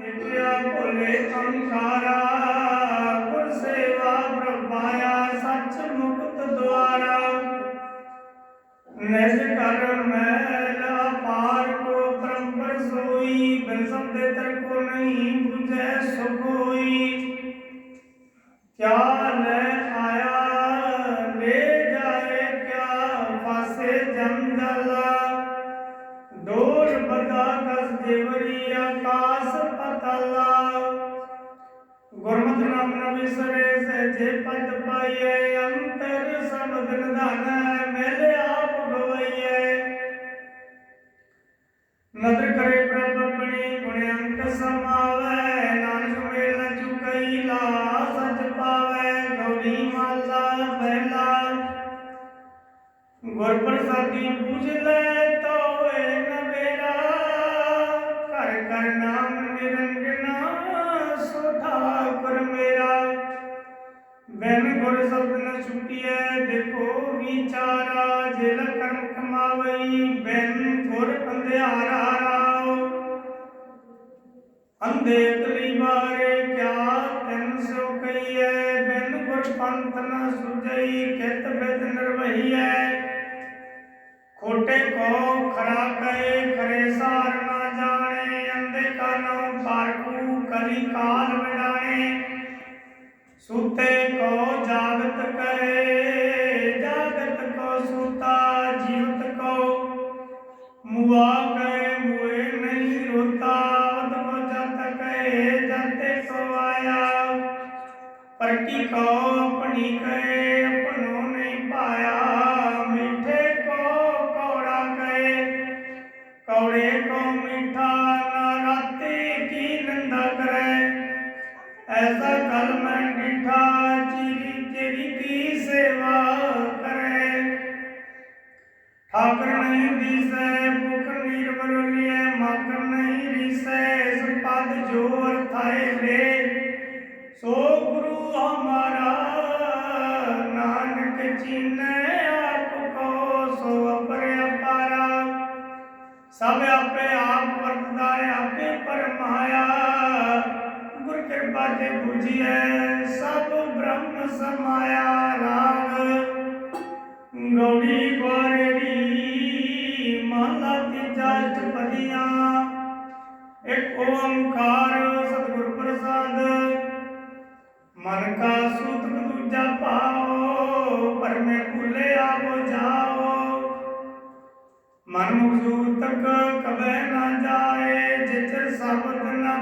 Nitya ਭੁਲੇ Ankara ਗੁਰ ਸੇਵਾ ਪ੍ਰਭਾਇਆ ਸੱਚ ਮੁਕਤ ਦੁਆਰਾ। ਨਿਜ ਕਰ ਮੈਲ ਅਪਾਰ ਕੋ ਪਰੰਪਰ ਸੋਈ ਬਿਨ ਸਬਦੇ ਤਰ ਕੋ ਨਹੀਂ 부ਜੈ ਸੁਖ ਹੋਈ ਕਿਆ परमेश्वर से जे पद पाइए, अंतर समदन धन मेले आप गवाइए नदर करे प्रभ अपने गुण अंक समावे, नानक मेल चुकैला सच पावे, गौरी माला पहला गुर प्रसादी पूज ले ਬੈਨ ਗੁਰ ਸ਼ਬਦ ਨ ਛੁਟਿਐ, ਦੇਖੋ ਵਿਚਾਰਾ ਜਿਲ ਕਰਮ ਕਮਾਵਈ ਬੈਨ ਗੁਰ ਅੰਧਿਆਰਾ ਰਾਓ। ਅੰਧੇ ਕਲੀ ਮਾਰੇ ਕਿਆ ਤੈਨ ਸੋ ਕਈਐ ਬੈਨ ਗੁਰ ਪੰਥ ਨਾ ਸੁ बुआ कहे बुए नहीं रोता जत कहे, जते सोवाया पर की कहो अपनी कहे, अपनो नहीं पाया। मीठे को कौड़ा कहे, कौड़े को मीठा न राते की निंदा करे। ऐसा कल मैं मीठा, चिरी चिरी की सेवा करे। ठाकर नहीं दिसे ਪਦ ਜੋ ਅਰਥਾਏ ਸੋ ਗੁਰੂ ਹਮਾਰਾ ਨਾਨਕ ਚੀਨੈ ਆਪ ਕੋ, ਸੋ ਅਪਰੇ ਅਪਾਰਾ। ਸਭ ਆਪੇ ਆਪ ਵਰਤਦਾ ਹੈ, ਆਪੇ ਪਰਮਾਇਆ। ਗੁਰ ਕਿਰਪਾ ਤੇ 부ਜੀਐ ਸਭ ਬ੍ਰਹਮ ਸਮਾਇਆ। ਰਾਗ ਗੌੜੀ ਮਨ ਕਾ ਸੂਤਕ ਦੂਜਾ ਪਾਓ ਪਰਮੇ ਭੁਲੇ ਆਵੋ ਜਾਓ। ਮਨ ਮੁਖ ਤੱਕ ਕਬੈ ਨਾ ਜਾਏ ਜਿਤ ਸ਼ਬਦ ਨ